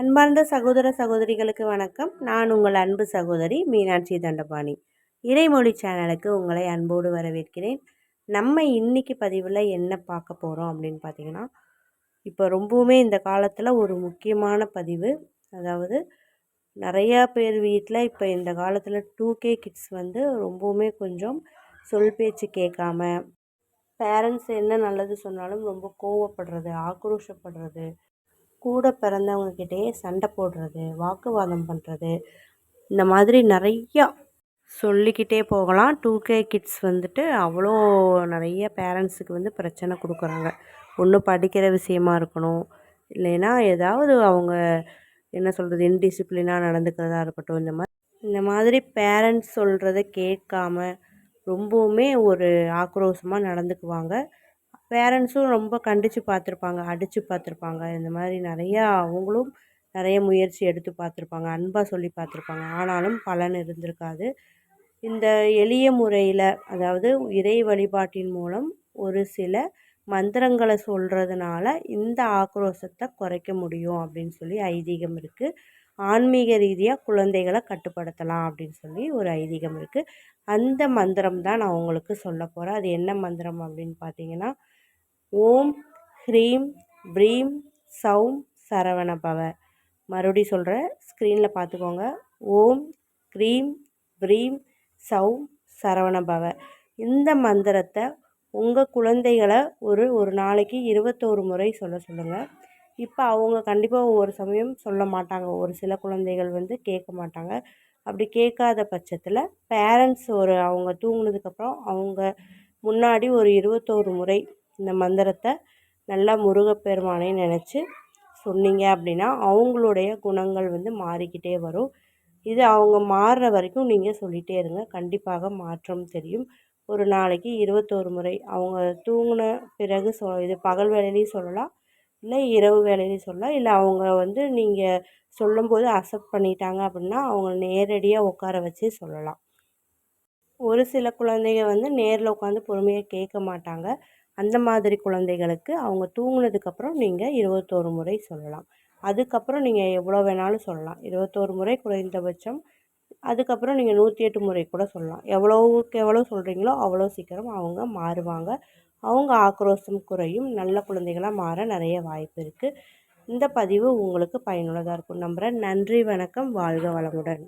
அன்பார்ந்த சகோதர சகோதரிகளுக்கு வணக்கம். நான் உங்கள் அன்பு சகோதரி மீனாட்சி தண்டபாணி. இறைமொழி சேனலுக்கு உங்களை அன்போடு வரவேற்கிறேன். நம்ம இன்னைக்கு பதிவில் என்ன பார்க்க போகிறோம் அப்படின்னு பார்த்தீங்கன்னா இப்போ ரொம்பவுமே இந்த காலத்தில் ஒரு முக்கியமான பதிவு. அதாவது நிறையா பேர் வீட்டில் இப்போ இந்த காலத்தில் டூ கே கிட்ஸ் வந்து ரொம்பவுமே கொஞ்சம் சொல் பேச்சு கேட்காம பேரண்ட்ஸ் என்ன நல்லது சொன்னாலும் ரொம்ப கோவப்படுறது ஆக்ரோஷப்படுறது கூட பிறந்தவங்கக்கிட்டேயே சண்டை போடுறது வாக்குவாதம் பண்ணுறது இந்த மாதிரி நிறையா சொல்லிக்கிட்டே போகலாம். டூ கே கிட்ஸ் வந்துட்டு அவ்வளோ நிறைய பேரண்ட்ஸுக்கு வந்து பிரச்சனை கொடுக்குறாங்க. ஒன்று படிக்கிற விஷயமா இருக்கணும். இல்லைன்னா ஏதாவது அவங்க என்ன சொல்கிறது இன்டிசிப்ளினாக நடந்துக்கிறதா இருக்கட்டும் இந்த மாதிரி இந்த மாதிரி பேரண்ட்ஸ் சொல்கிறத கேட்காம ரொம்பவுமே ஒரு ஆக்ரோஷமாக நடந்துக்குவாங்க. பேரண்ட்ஸும் ரொம்ப கண்டித்து பார்த்துருப்பாங்க அடித்து பார்த்துருப்பாங்க இந்த மாதிரி நிறையா அவங்களும் நிறைய முயற்சி எடுத்து பார்த்துருப்பாங்க அன்பாக சொல்லி பார்த்துருப்பாங்க ஆனாலும் பலன் இருந்திருக்காது. இந்த எளிய முறையில் அதாவது இறை வழிபாட்டின் மூலம் ஒரு சில மந்திரங்களை சொல்கிறதுனால இந்த ஆக்ரோஷத்தை குறைக்க முடியும் அப்படின்னு சொல்லி ஐதீகம் இருக்குது ஆன்மீக ரீதியாக குழந்தைகளை கட்டுப்படுத்தலாம் அப்படின்னு சொல்லி ஒரு ஐதீகம் இருக்குது அந்த மந்திரம் தான் நான் உங்களுக்கு சொல்ல போகிறேன் அது என்ன மந்திரம் அப்படின்னு பார்த்தீங்கன்னா ஓம் ஹ்ரீம் ப்ரீம் சௌம் சரவண பவ மறுபடி சொல்கிறேன் ஸ்க்ரீனில் பார்த்துக்கோங்க ஓம் க்ரீம் ப்ரீம் சௌம் சரவண பவ இந்த மந்திரத்தை உங்கள் குழந்தைகளை ஒரு ஒரு நாளைக்கு இருபத்தோரு முறை சொல்ல சொல்லுங்கள் இப்போ அவங்க கண்டிப்பாக ஒவ்வொரு சமயம் சொல்ல மாட்டாங்க. ஒரு சில குழந்தைகள் வந்து கேட்க மாட்டாங்க. அப்படி கேட்காத பட்சத்தில் பேரண்ட்ஸ் ஒரு அவங்க தூங்கினதுக்கப்புறம் அவங்க முன்னாடி ஒரு இருபத்தோரு முறை இந்த மந்திரத்தை நல்லா முருகப்பெருமானை நினச்சி சொன்னீங்க அப்படின்னா அவங்களுடைய குணங்கள் வந்து மாறிக்கிட்டே வரும். இது அவங்க மாறுற வரைக்கும் நீங்கள் சொல்லிகிட்டே இருங்க. கண்டிப்பாக மாற்றம் தெரியும். ஒரு நாளைக்கு இருபத்தோரு முறை அவங்க தூங்கின பிறகு சொ இது பகல் வேலையிலையும் சொல்லலாம். இல்லை இரவு வேலையிலையும் சொல்லலாம். இல்லை அவங்க வந்து நீங்கள் சொல்லும்போது அக்செப்ட் பண்ணிட்டாங்க அப்படின்னா அவங்க நேரடியாக உட்கார வச்சு சொல்லலாம். ஒரு சில குழந்தைங்க வந்து நேரில் உட்காந்து பொறுமையாக கேட்க மாட்டாங்க. அந்த மாதிரி குழந்தைகளுக்கு அவங்க தூங்கினதுக்கப்புறம் நீங்கள் இருபத்தோரு முறை சொல்லலாம். அதுக்கப்புறம் நீங்கள் எவ்வளோ வேணாலும் சொல்லலாம். இருபத்தோரு முறை குறைந்தபட்சம் அதுக்கப்புறம் நீங்கள் நூற்றி எட்டு முறை கூட சொல்லலாம். எவ்வளோவுக்கு எவ்வளோ சொல்கிறீங்களோ அவ்வளோ சீக்கிரம் அவங்க மாறுவாங்க. அவங்க ஆக்ரோஷம் குறையும். நல்ல குழந்தைகளாக மாற நிறைய வாய்ப்பு இருக்குது இந்த பதிவு உங்களுக்கு பயனுள்ளதாக இருக்கும். நம்புகிறேன் நன்றி வணக்கம். வாழ்க வளமுடன்.